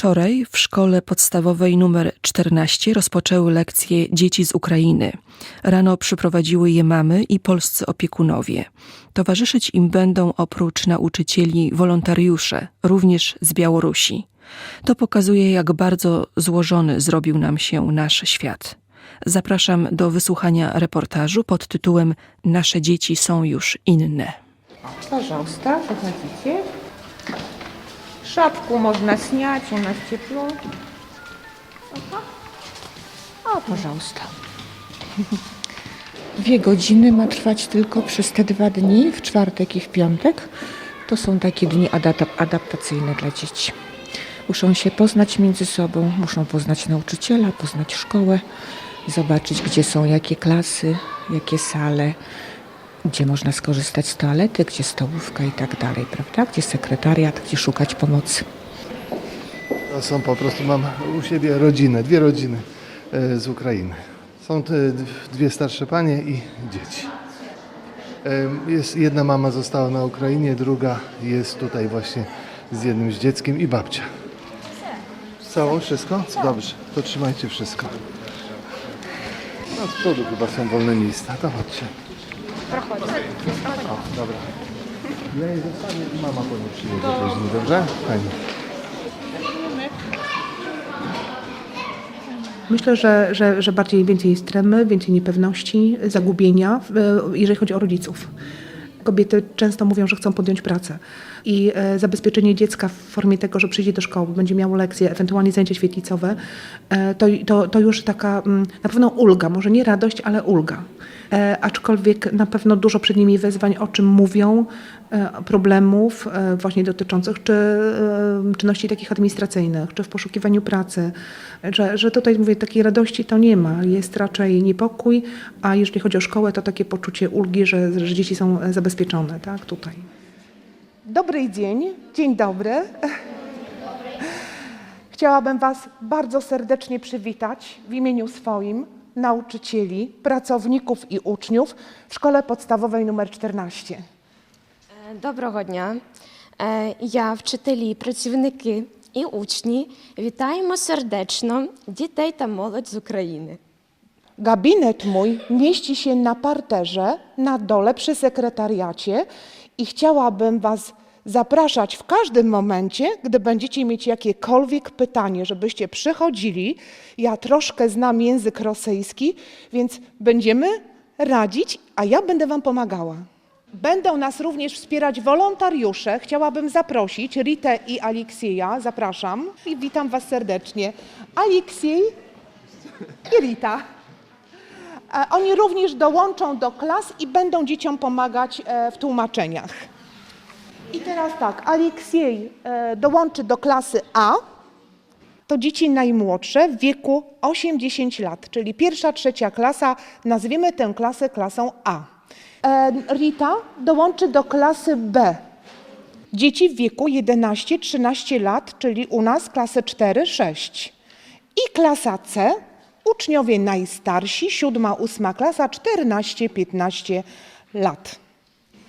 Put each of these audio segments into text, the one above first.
Wczoraj w szkole podstawowej nr 14 rozpoczęły lekcje dzieci z Ukrainy. Rano przyprowadziły je mamy i polscy opiekunowie. Towarzyszyć im będą oprócz nauczycieli wolontariusze, również z Białorusi. To pokazuje, jak bardzo złożony zrobił nam się nasz świat. Zapraszam do wysłuchania reportażu pod tytułem Nasze dzieci są już inne. Proszę, prowadzicie. Шапку можно снять, у нас тепло. Ага. O, пожалуйста. Dwie godziny ma trwać tylko przez te dwa dni, w czwartek i w piątek. To są takie dni adapta- adaptacyjne dla dzieci. Muszą się poznać między sobą, muszą poznać nauczyciela, poznać szkołę, zobaczyć, gdzie są jakie klasy, jakie sale, gdzie można skorzystać z toalety, gdzie stołówka i tak dalej, prawda? Gdzie sekretariat, gdzie szukać pomocy. To są po prostu, mam u siebie rodzinę, dwie rodziny e, z Ukrainy. Są dwie starsze panie i dzieci. E, Jest, jedna mama została na Ukrainie, druga jest tutaj właśnie z jednym z dzieckiem i babcia. Całą wszystko? Dobrze, to trzymajcie wszystko. No z przodu chyba są wolne miejsca, to chodźcie. O, dobra. Ja jej zostawię i mama po nie przyjedzie później, dobrze? Fajnie. Myślę, że, że, że bardziej więcej jest tremy, więcej niepewności, zagubienia, jeżeli chodzi o rodziców. Kobiety często mówią, że chcą podjąć pracę i e, zabezpieczenie dziecka w formie tego, że przyjdzie do szkoły, będzie miało lekcje, ewentualnie zajęcia świetlicowe, e, to, to, to już taka mm, na pewno ulga, może nie radość, ale ulga. E, aczkolwiek na pewno dużo przed nimi wyzwań, o czym mówią, e, problemów e, właśnie dotyczących czy czynności takich administracyjnych, czy w poszukiwaniu pracy, że, że tutaj mówię, takiej radości to nie ma, jest raczej niepokój, a jeżeli chodzi o szkołę, to takie poczucie ulgi, że, że dzieci są zabezpieczone, tak, tutaj. Dobry dzień, dzień dobry. Chciałabym Was bardzo serdecznie przywitać w imieniu swoim, nauczycieli, pracowników i uczniów w Szkole Podstawowej nr 14. Е, Доброго дня. Е, Я, вчителі, працівники і учні вітаємо сердечно дітей та молодь з України. Gabinet mój mieści się na parterze, na dole przy sekretariacie i chciałabym Was zapraszać w każdym momencie, gdy będziecie mieć jakiekolwiek pytanie, żebyście przychodzili. Ja troszkę znam język rosyjski, więc będziemy radzić, a ja będę Wam pomagała. Będą nas również wspierać wolontariusze. Chciałabym zaprosić Ritę i Aleksieja. Zapraszam i witam Was serdecznie. Aleksiej i Rita. E, Oni również dołączą do klas i będą dzieciom pomagać e, w tłumaczeniach. I teraz tak, Aleksiej e, dołączy do klasy A. To dzieci najmłodsze w wieku 8-10 lat, czyli pierwsza, trzecia klasa. Nazwiemy tę klasę klasą A. E, Rita dołączy do klasy B. Dzieci w wieku 11-13 lat, czyli u nas klasy 4-6. I klasa C, uczniowie najstarsi, 7, 8 klasa, 14-15 lat.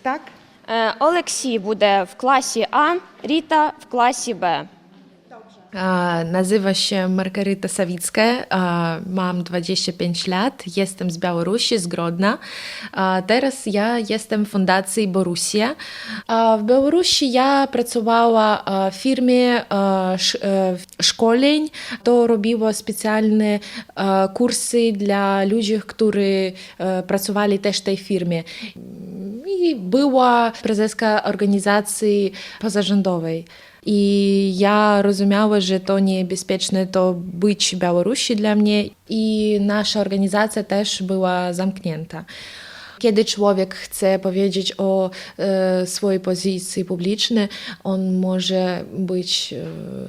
Tak? Е, Олексій буде в класі А, Ріта в класі Б. Nazywa się Margaryta Sawicka, mam 25 lat, jestem z Białorusi, z Grodna. Teraz ja jestem w Fundacji Borussia. A W Białorusi ja pracowała w firmie e, szkoleń, to robiła specjalne kursy dla ludzi, którzy e, pracowali też w tej firmie. I była prezeska organizacji pozarządowej. I rozumiała, że to niebezpieczne to być w Białorusi dla mnie i nasza organizacja też była zamknięta. Kiedy człowiek chce powiedzieć o e, swojej pozycji publicznej, on może być e,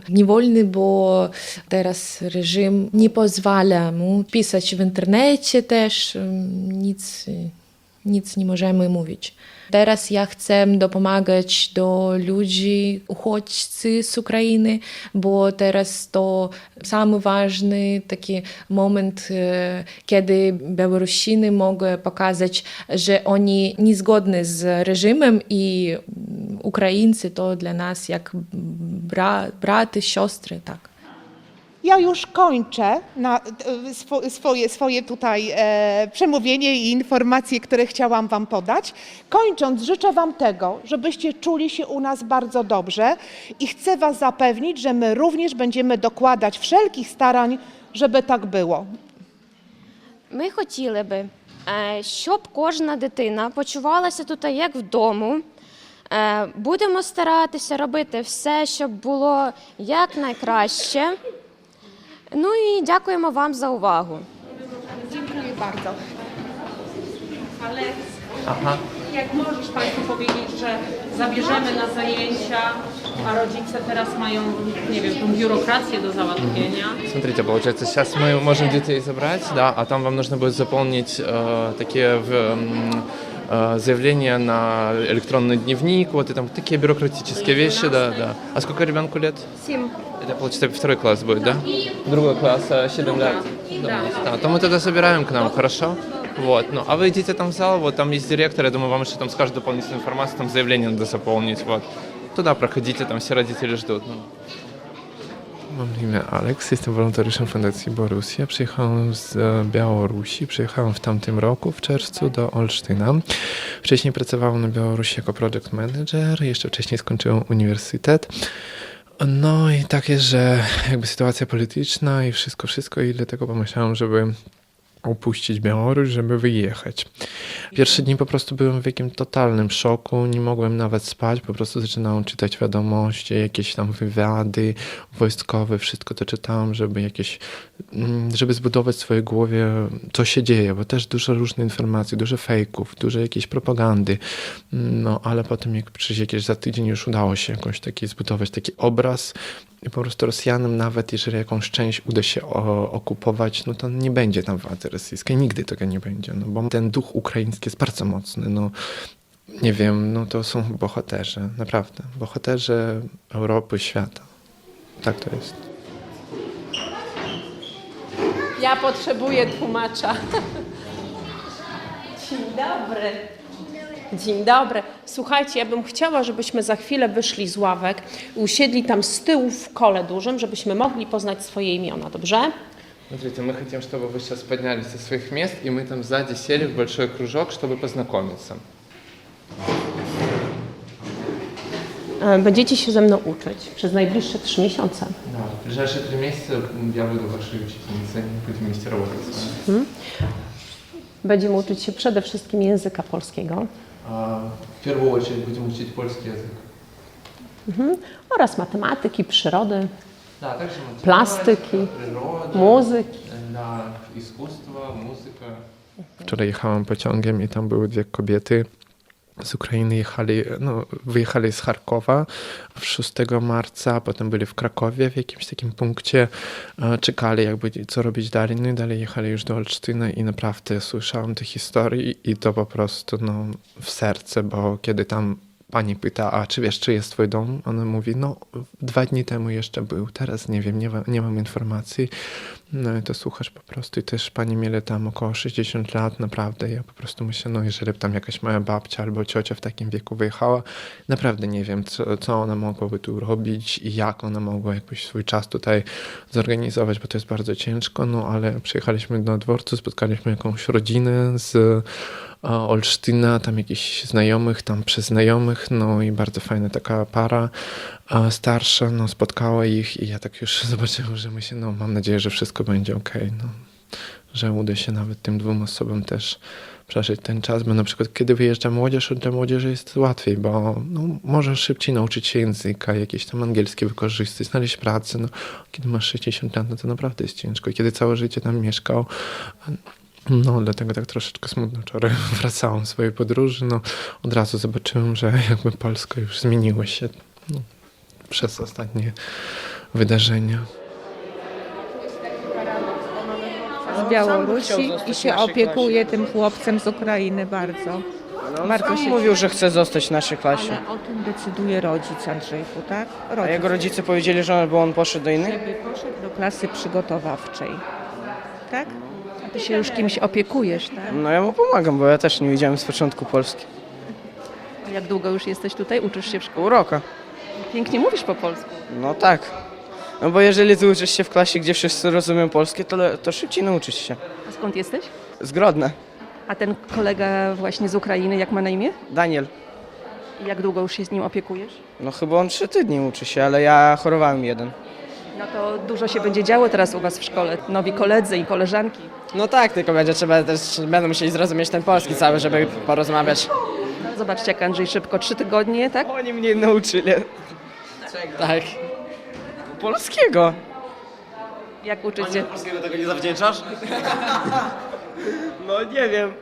niewolny, bo teraz reżim nie pozwala mu pisać w internecie też, em, nic, nic nie możemy mówić. Teraz ja chcę dopomagać do ludzi, uchodźcy z Ukrainy, bo teraz to sam ważny taki moment, e, kiedy Białorusiny mogą pokazać, że oni niezgodni z reżimem i Ukraińcy to dla nas jak bra, braty, siostry, tak. ja już kończę na, e, swo, swoje, swoje tutaj e, przemówienie i informacje, które chciałam Wam podać. Kończąc, życzę Wam tego, żebyście czuli się u nas bardzo dobrze i chcę Was zapewnić, że my również będziemy dokładać wszelkich starań, żeby tak było. Ми хотіли би, е, щоб кожна дитина почувалася тут як вдома. Е, Будемо старатися робити все, щоб було якнайкраще. Ну і дякуємо вам за увагу. Dziękuję bardzo. Aha. Jak możesz Państwu powiedzieć, że zabierzemy na zajęcia, a rodzice teraz mają, nie wiem, tą biurokrację do załatwienia. Смотрите, получается, сейчас мы можем детей забрать, да, а там вам нужно будет заполнить э, такие в, м, э, заявления на электронный дневник, вот и там такие бюрократические вещи, да, да. А сколько ребенку лет? Сім. Это, получается, второй класс будет, да? Другой класс, 7 лет. Да. да. То мы тогда собираем к нам, хорошо? Вот, ну, а вы идите там в зал, вот там есть директор, я думаю, вам еще там скажут дополнительную информацию, там заявление надо заполнить, вот. Туда проходите, там все родители ждут. Ну. Mam na imię Alex, jestem wolontariuszem Fundacji Borussia. Przyjechałem z e, Białorusi, przyjechałem w tamtym roku, w czerwcu, do Olsztyna. Wcześniej pracowałem na Białorusi jako project manager, jeszcze wcześniej skończyłem uniwersytet. No i tak jest, że jakby sytuacja polityczna i wszystko, wszystko i dlatego pomyślałem, żeby opuścić Białoruś, żeby wyjechać. Pierwsze dni po prostu byłem w jakimś totalnym szoku, nie mogłem nawet spać, po prostu zaczynałem czytać wiadomości, jakieś tam wywiady wojskowe, wszystko to czytałem, żeby jakieś, mm, żeby zbudować w swojej głowie, co się dzieje, bo też dużo różnych informacji, dużo fejków, dużo jakiejś propagandy, no ale potem jak przez jakieś za tydzień już udało się jakoś taki zbudować taki obraz po prostu Rosjanom nawet jeżeli jakąś część uda się okupować, no to nie będzie tam władzy rosyjskiej, nigdy tego nie będzie, no bo ten duch ukraiński jest bardzo mocny, no nie wiem, no to są bohaterzy, naprawdę, bohaterzy Europy, świata. Tak to jest. Ja potrzebuję tłumacza. Dzień dobry. Dzień dobry. Słuchajcie, ja bym chciała, żebyśmy za chwilę wyszli z ławek i usiedli tam z tyłu w kole dużym, żebyśmy mogli poznać swoje imiona, dobrze? Смотрите, мы хотим, чтобы вы сейчас поднялись со своих мест, и мы там сзади сели в большой кружок, чтобы познакомиться. E, Będziecie się ze mną uczyć przez najbliższe trzy miesiące. Да, в ближайшие три месяца я буду вашей учительницей, будем вместе работать с вами. Będziemy uczyć się przede wszystkim języka polskiego А, В первую очередь будем учить польский язык. oraz matematyki, przyrody, Да, также Пластики, природа, muzyki. Да, искусство, музыka. Wczoraj jechałem pociągiem i tam były dwie kobiety z Ukrainy. Jechali, no, wyjechali z Charkowa w 6 marca, potem byli w Krakowie w jakimś takim punkcie. e, Czekali jakby co robić dalej. No i dalej jechali już do Olsztyna i naprawdę słyszałem te historie i to po prostu no, w serce, bo kiedy tam pani pyta, a czy wiesz, czy jest twój dom? Ona mówi, no dwa dni temu jeszcze był, teraz nie wiem, nie, nie mam informacji. No i to słuchasz po prostu i też pani mieli tam około 60 lat, naprawdę. Ja po prostu myślę, no jeżeli tam jakaś moja babcia albo ciocia w takim wieku wyjechała, naprawdę nie wiem, co, co ona mogłaby tu robić i jak ona mogła jakoś swój czas tutaj zorganizować, bo to jest bardzo ciężko, no ale przyjechaliśmy do dworcu, spotkaliśmy jakąś rodzinę z Olsztyna, tam jakichś znajomych, tam przez znajomych, no i bardzo fajna taka para starsza, no spotkała ich i ja tak już zobaczyłem, że myślę, no mam nadzieję, że wszystko będzie ok, no, że uda się nawet tym dwóm osobom też przeżyć ten czas, bo na przykład kiedy wyjeżdża młodzież, dla młodzieży jest łatwiej, bo no, możesz szybciej nauczyć się języka, jakieś tam angielskie wykorzystać, znaleźć pracę, no, kiedy masz 60 lat, no to naprawdę jest ciężko i kiedy całe życie tam mieszkał, no, dlatego tak troszeczkę smutno wczoraj wracałem z swojej podróży. No, od razu zobaczyłem, że jakby Polska już zmieniła się no, przez ostatnie wydarzenia. z Białorusi i się opiekuje tym chłopcem z Ukrainy bardzo. Bardzo Sam się mówił, że chce zostać w naszej klasie. Ale o tym decyduje rodzic Andrzejku, tak? A Rodzic. jego rodzice powiedzieli, że on, bo on poszedł do innej? Żeby poszedł do klasy przygotowawczej. Tak? A ty się już kimś opiekujesz, tak? No ja mu pomagam, bo ja też nie widziałem z początku Polski. Jak długo już jesteś tutaj? Uczysz się w szkole? Pół roku. Pięknie mówisz po polsku. No tak. No bo jeżeli ty uczysz się w klasie, gdzie wszyscy rozumieją polskie, to, le- to szybciej nauczysz się. A skąd jesteś? Zgrodne. A ten kolega właśnie z Ukrainy, jak ma na imię? Daniel. I jak długo już się z nim opiekujesz? No chyba on trzy tygodnie uczy się, ale ja chorowałem jeden. No to dużo się będzie działo teraz u was w szkole. Nowi koledzy i koleżanki. No tak, tylko będzie trzeba też, będą musieli zrozumieć ten polski cały, żeby porozmawiać. No, zobaczcie, jak Andrzej szybko, trzy tygodnie, tak? Oni mnie nauczyli Tak. polskiego. Jak uczycie? Polskiego tego nie zawdzięczasz? No nie wiem.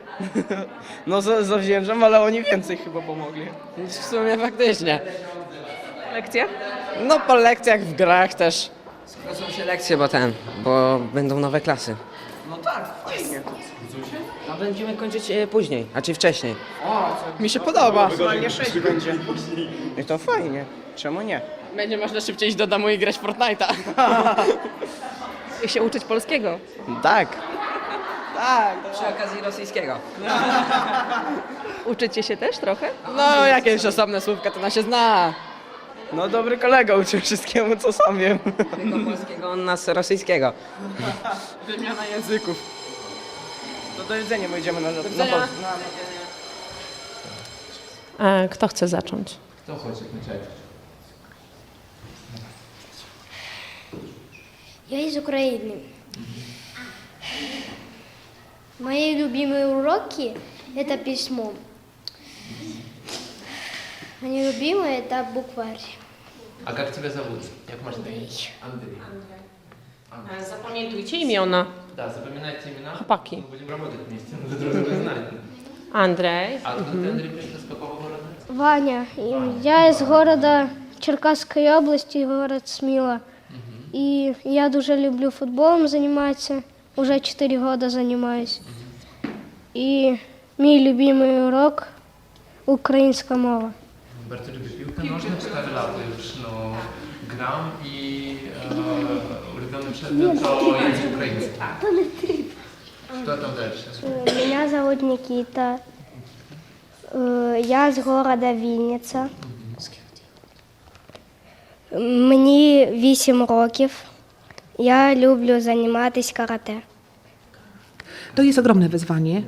No za- zawdzięczam, ale oni więcej chyba pomogli. W sumie faktycznie. Lekcja? No po lekcjach w grach też. Skończą się lekcje, bo ten, bo będą nowe klasy. No tak, fajnie. A będziemy kończyć e, później, a czy wcześniej. Mi się podoba. Maksymalnie sześć będzie. I to fajnie. Czemu nie? Będzie można szybciej iść do domu i grać w Fortnite'a. I się uczyć polskiego. Tak. Tak. Przy okazji rosyjskiego. Uczycie się też trochę? No jakieś osobne słówka to na się zna. No dobry kolega uczy wszystkiemu, co sam wiem. Tylko polskiego, on nas rosyjskiego. Wymiana języków. To do jedzenia my idziemy na, na, widzenia. na, Kto chce zacząć? Я из Украины. Мои любимые уроки – это письмо. А нелюбимые – это букварь. A jak ciebie zawód? Jak masz na imię? Andrzej. Zapamiętujcie imiona. Да, запоминайте имена. Chłopaki. Будем работать вместе. Вы друг друга знаете. Andrzej. А ты, Андрей, пришел с какого города? Ваня, и я из города Черкасской области, город Сміла. І я дуже люблю футболом займатися. Уже 4 роки займаюся. І мій любимий урок українська мова. Bardzo lubię piłkę nożną, 4 lata już no, gram i e, ulubiony przedmiot to język ukraiński. Kto tam dalsze? Меня зовут Никита. Е, Я з города Вінниця. Мені 8 років. Я люблю займатися карате. To jest ogromne wyzwanie.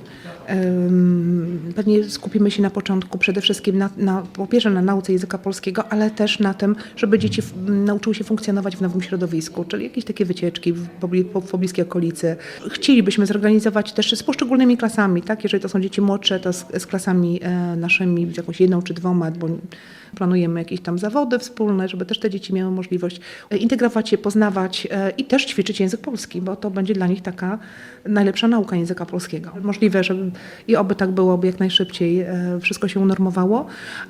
Pewnie skupimy się na początku przede wszystkim na, na, po pierwsze na nauce języka polskiego, ale też na tym, żeby dzieci nauczyły się funkcjonować w nowym środowisku, czyli jakieś takie wycieczki w, pobli- po- w pobliskiej okolicy. Chcielibyśmy zorganizować też z poszczególnymi klasami, tak? Jeżeli to są dzieci młodsze, to z, z klasami e, naszymi, z jakąś jedną czy dwoma, bo planujemy jakieś tam zawody wspólne, żeby też te dzieci miały możliwość e, integrować się, poznawać e, i też ćwiczyć język polski, bo to będzie dla nich taka najlepsza nauka języka polskiego. Możliwe, żeby i oby tak było, by jak najszybciej e, wszystko się unormowało,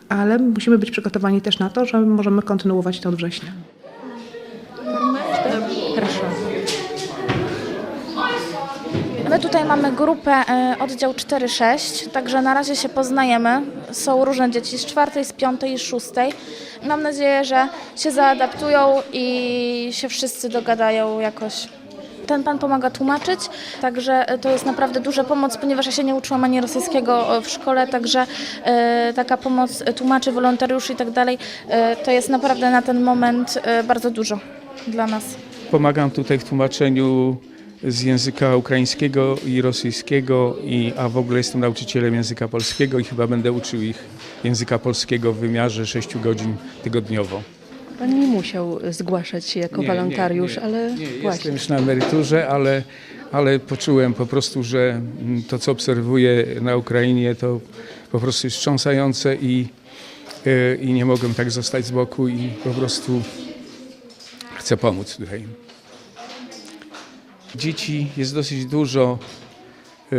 ale musimy być przygotowani też na to, że możemy kontynuować to od września. My tutaj mamy grupę e, oddział 4-6, także na razie się poznajemy. Są różne dzieci z czwartej, z piątej i szóstej. Mam nadzieję, że się zaadaptują i się wszyscy dogadają jakoś. Ten pan pomaga tłumaczyć, także e, to jest naprawdę duża pomoc, ponieważ ja się nie uczyłam ani rosyjskiego e, w szkole, także e, taka pomoc tłumaczy, wolontariuszy i tak dalej, to jest naprawdę na ten moment bardzo dużo dla nas. Pomagam tutaj w tłumaczeniu z języka ukraińskiego i rosyjskiego, i, a w ogóle jestem nauczycielem języka polskiego i chyba będę uczył ich języka polskiego w wymiarze 6 godzin tygodniowo. Pan nie musiał zgłaszać się jako wolontariusz, ale nie, właśnie. Jestem już na emeryturze, ale, ale poczułem po prostu, że to, co obserwuję na Ukrainie, to po prostu jest wstrząsające i, e, i nie mogłem tak zostać z boku i po prostu chcę pomóc tutaj. Dzieci jest dosyć dużo e,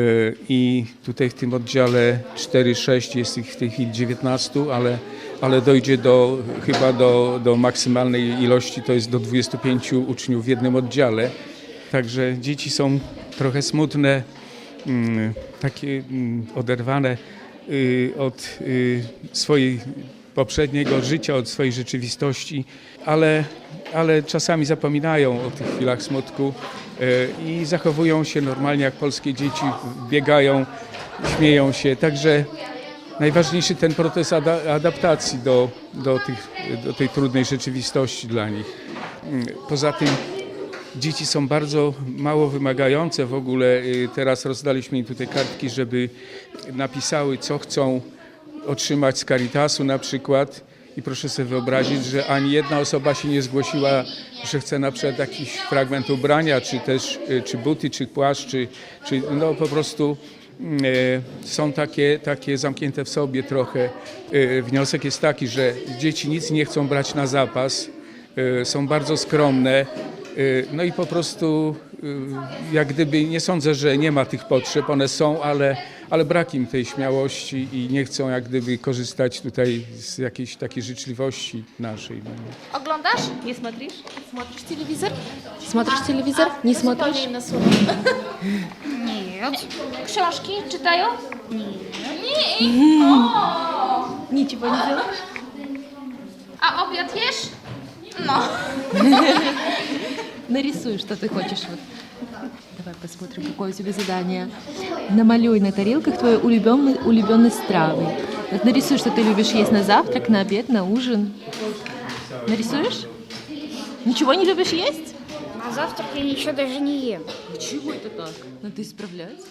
i tutaj w tym oddziale 4-6 jest ich w tej chwili 19, ale, ale dojdzie do chyba do, do maksymalnej ilości, to jest do 25 uczniów w jednym oddziale. Także dzieci są trochę smutne, mm, takie mm, oderwane y, od y, swojej poprzedniego życia, od swojej rzeczywistości, ale, ale czasami zapominają o tych chwilach smutku y, i zachowują się normalnie jak polskie dzieci, biegają, śmieją się. Także najważniejszy ten proces ada- adaptacji do, do, tych, do tej trudnej rzeczywistości dla nich. Poza tym dzieci są bardzo mało wymagające w ogóle. Y, Teraz rozdaliśmy im tutaj kartki, żeby napisały, co chcą otrzymać z Caritasu na przykład. I proszę sobie wyobrazić, że ani jedna osoba się nie zgłosiła, że chce na przykład jakiś fragment ubrania, czy też y, czy buty, czy płaszcz, czy, czy no po prostu E, są takie, takie zamknięte w sobie trochę. E, wniosek jest taki, że dzieci nic nie chcą brać na zapas, e, są bardzo skromne. No i po prostu jak gdyby nie sądzę, że nie ma tych potrzeb, one są, ale, ale brak im tej śmiałości i nie chcą jak gdyby korzystać tutaj z jakiejś takiej życzliwości naszej. No Oglądasz? Nie smatrisz? Smatrisz telewizor? Smatrisz telewizor? Nie smatrisz? Słowo. Нет. Książki czytają? Nie. Ничего не делаешь? A obiad jesz? No. Нарисуй, что ты хочешь. Вот. Давай посмотрим, какое у тебя задание. Намалюй на тарелках твои улюбленные, улюбленные стравы. Вот нарисуй, что ты любишь есть на завтрак, на обед, на ужин. Нарисуешь? Ничего не любишь есть? На завтрак я ничего даже не ем. Чего это так? Надо исправлять.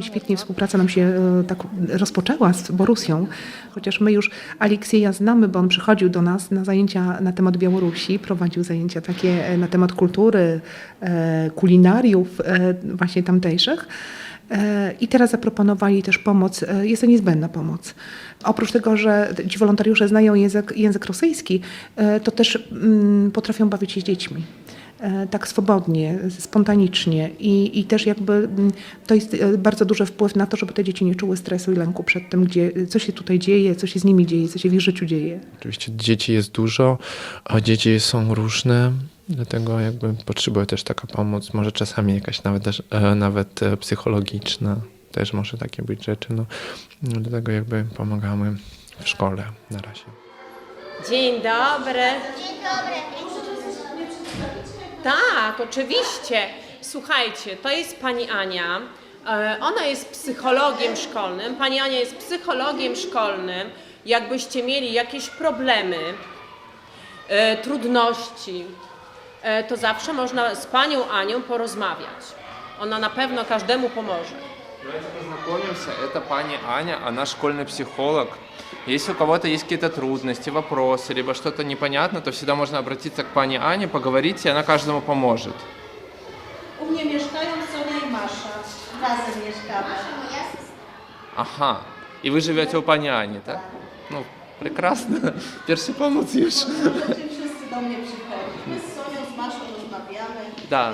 Świetnie współpraca nam się e, tak rozpoczęła z Borusją, chociaż my już Aleksieja znamy, bo on przychodził do nas na zajęcia na temat Białorusi, prowadził zajęcia takie e, na temat kultury, e, kulinariów e, właśnie tamtejszych. E, I teraz zaproponowali też pomoc, e, jest to niezbędna pomoc. Oprócz tego, że ci wolontariusze znają język, język rosyjski, e, to też mm, potrafią bawić się z dziećmi e, tak swobodnie, spontanicznie i, i też jakby mm, to jest e, bardzo duży wpływ na to, żeby te dzieci nie czuły stresu i lęku przed tym, gdzie, co się tutaj dzieje, co się z nimi dzieje, co się w ich życiu dzieje. Oczywiście dzieci jest dużo, a dzieci są różne, dlatego jakby potrzebuje też taka pomoc, może czasami jakaś nawet, e, nawet e, psychologiczna, też może takie być rzeczy, no, no dlatego jakby pomagamy w szkole na razie. Dzień dobry. Dzień dobry. Tak, oczywiście. Słuchajcie, to jest pani Ania. E, Ona jest psychologiem szkolnym. Pani Ania jest psychologiem szkolnym. Jakbyście mieli jakieś problemy, e, trudności, e, to zawsze można z panią Anią porozmawiać. Ona na pewno każdemu pomoże. Давайте познакомимся. Это пани Аня, она школьный психолог. Если у кого-то есть какие-то трудности, вопросы, либо что-то непонятно, то всегда можно обратиться к пане Ане, поговорить, и она каждому поможет. У меня мешкают Соня и Маша. Разом мешкают. Маша моя сестра. Ага. И вы живете у пани Ани, так? Да. Ну, прекрасно. Персикону тишь. Да. Да.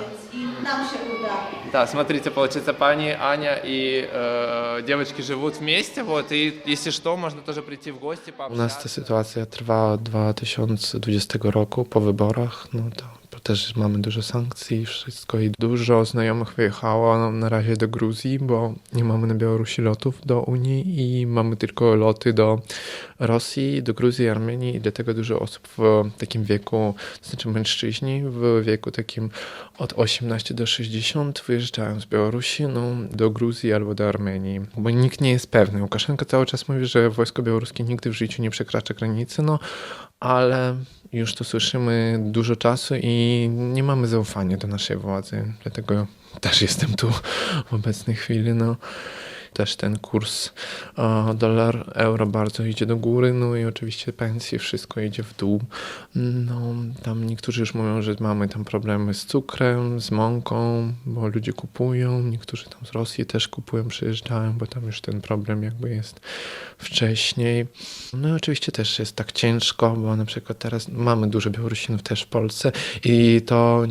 Да, смотрите, получается, пани Аня и э, девочки живут вместе, вот, и если что, можно тоже прийти в гости, пообщаться. У нас эта ситуация трвала 2020 года по выборах, ну. Да. Też mamy dużo sankcji i wszystko i dużo znajomych wyjechało na razie do Gruzji, bo nie mamy na Białorusi lotów do Unii i mamy tylko loty do Rosji, do Gruzji, Armenii i dlatego dużo osób w takim wieku, to znaczy mężczyźni w wieku takim od 18 do 60 wyjeżdżają z Białorusi no, do Gruzji albo do Armenii, bo nikt nie jest pewny. Łukaszenka cały czas mówi, że wojsko białoruskie nigdy w życiu nie przekracza granicy, no ale już to słyszymy dużo czasu i nie mamy zaufania do naszej władzy. Dlatego też jestem tu w obecnej chwili. No. Też ten kurs e, dolar, euro bardzo idzie do góry, no i oczywiście pensje, wszystko idzie w dół. No, tam niektórzy już mówią, że mamy tam problemy z cukrem, z mąką, bo ludzie kupują, niektórzy tam z Rosji też kupują, przyjeżdżają, bo tam już ten problem jakby jest wcześniej. No i oczywiście też jest tak ciężko, bo na przykład teraz mamy dużo Białorusinów też w Polsce i to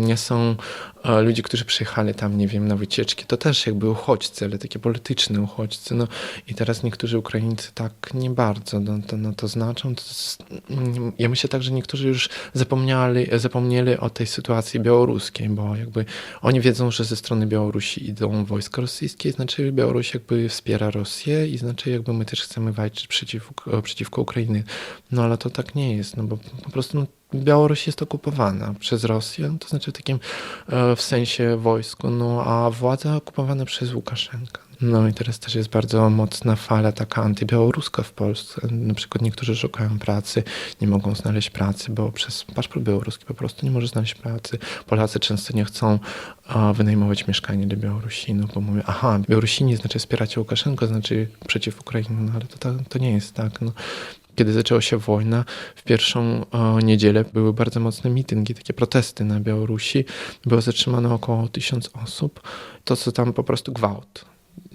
nie są ludzie, którzy przyjechali tam, nie wiem, na wycieczki, to też jakby uchodźcy, ale takie polityczne uchodźcy. No i teraz niektórzy Ukraińcy tak nie bardzo no, to, no, to znaczą. To jest, mm, ja myślę tak, że niektórzy już zapomnieli, zapomnieli o tej sytuacji białoruskiej, bo jakby oni wiedzą, że ze strony Białorusi idą wojska rosyjskie, znaczy Białoruś jakby wspiera Rosję i znaczy jakby my też chcemy walczyć przeciwko, przeciwko Ukrainie. No ale to tak nie jest, no bo po prostu no, Białoruś jest okupowana przez Rosję, to znaczy w takim e, w sensie wojsku, no a władza okupowana przez Łukaszenkę. No i teraz też jest bardzo mocna fala taka antybiałoruska w Polsce. Na przykład niektórzy szukają pracy, nie mogą znaleźć pracy, bo przez paszport białoruski po prostu nie może znaleźć pracy. Polacy często nie chcą a, wynajmować mieszkania dla Białorusinów, bo mówią, aha, Białorusini znaczy wspieracie Łukaszenko, znaczy przeciw Ukrainie, no ale to, to, to nie jest tak. No. Kiedy zaczęła się wojna, w pierwszą o, niedzielę były bardzo mocne mityngi, takie protesty na Białorusi. Było zatrzymane około tysiąc osób. To, co tam po prostu gwałt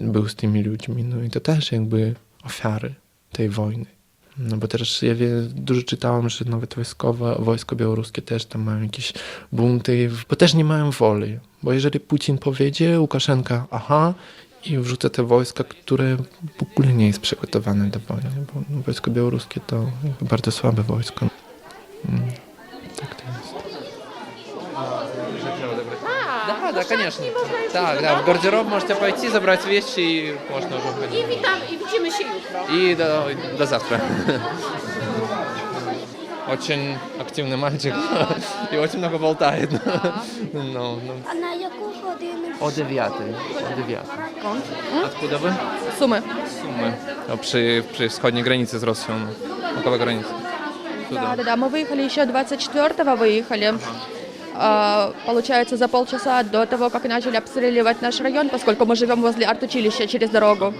był z tymi ludźmi. No i to też jakby ofiary tej wojny. No bo też ja wie, dużo czytałam, że nawet wojskowe, wojsko białoruskie też tam mają jakieś bunty, bo też nie mają woli. Bo jeżeli Putin powiedzie, Łukaszenka, aha, i wrzuca te wojska, które w ogóle nie jest przygotowane do wojny, bo no, wojsko białoruskie to jakby bardzo słabe wojsko. Mm, tak to jest. Да, да, конечно. Так, да, в гардероб можете пойти, забрать вещи и можно уже I ходить. witam, i widzimy się jutro. И до, до завтра. Очень активный мальчик и очень много болтает. Ну, ну. А на яку годину? О девятой. О девятой. Откуда вы? Сумы. Суммы. А Przy, przy wschodniej granicy z Rosją. Около границы. Да, Туда. да, да. Мы выехали еще 24-го выехали. А, получается, за полчаса до того, как начали обстреливать наш район, поскольку мы живем возле арт-училища через дорогу.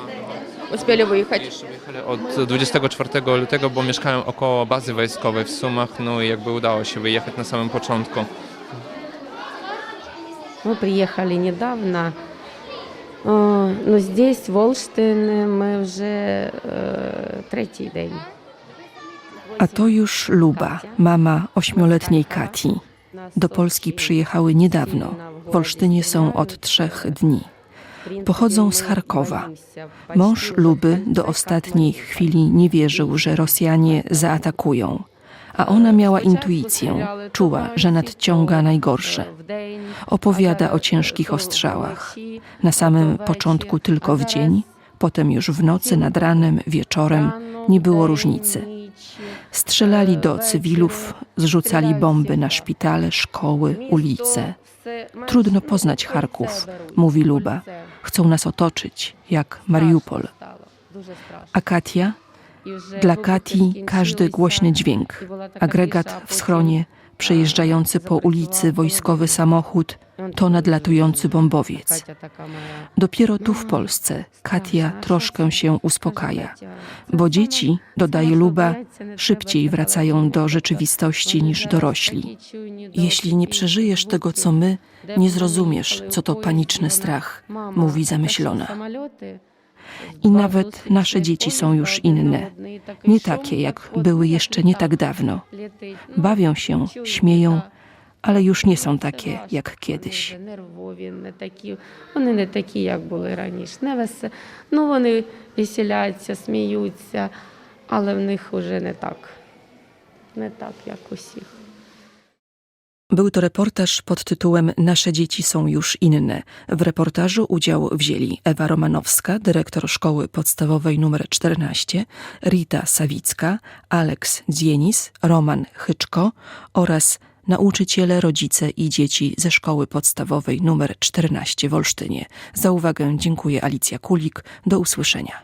Uspeli wyjechać. Wyjechali Od 24 lutego, bo mieszkałem około bazy wojskowej w Sumach, no i jakby udało się wyjechać na samym początku. Мы приехали недавно, э, но здесь, в Волштин, мы уже э, третий день. A to już Luba, mama ośmioletniej Kati. Do Polski przyjechały niedawno. W Olsztynie są od trzech dni. Pochodzą z Charkowa. Mąż Luby do ostatniej chwili nie wierzył, że Rosjanie zaatakują, a ona miała intuicję, czuła, że nadciąga najgorsze. Opowiada o ciężkich ostrzałach. Na samym początku tylko w dzień, potem już w nocy, nad ranem, wieczorem nie było różnicy. Strzelali do cywilów, zrzucali bomby na szpitale, szkoły, ulice. Trudno poznać Charków, mówi Luba. Chcą nas otoczyć, jak Mariupol. A Katia? Dla Kati każdy głośny dźwięk, agregat w schronie, przejeżdżający po ulicy wojskowy samochód, to nadlatujący bombowiec. Dopiero tu w Polsce Katia troszkę się uspokaja, bo dzieci, dodaje Luba, szybciej wracają do rzeczywistości niż dorośli. Jeśli nie przeżyjesz tego, co my, nie zrozumiesz, co to paniczny strach, mówi zamyślona. I nawet nasze dzieci są już inne, nie takie, jak były jeszcze nie tak dawno. Bawią się, śmieją, ale już nie są takie jak kiedyś. Нервові, не такі, вони не такі, як були раніше. Не весе, ну вони веселяться, сміються, але в них вже не так. Не так, як усіх. Był to reportaż pod tytułem Nasze dzieci są już inne. W reportażu udział wzięli Ewa Romanowska, dyrektor szkoły podstawowej nr 14, Rita Sawicka, Aleks Dzienis, Roman Chyczko oraz nauczyciele, rodzice i dzieci ze szkoły podstawowej nr 14 w Olsztynie. Za uwagę dziękuję Alicja Kulik. Do usłyszenia.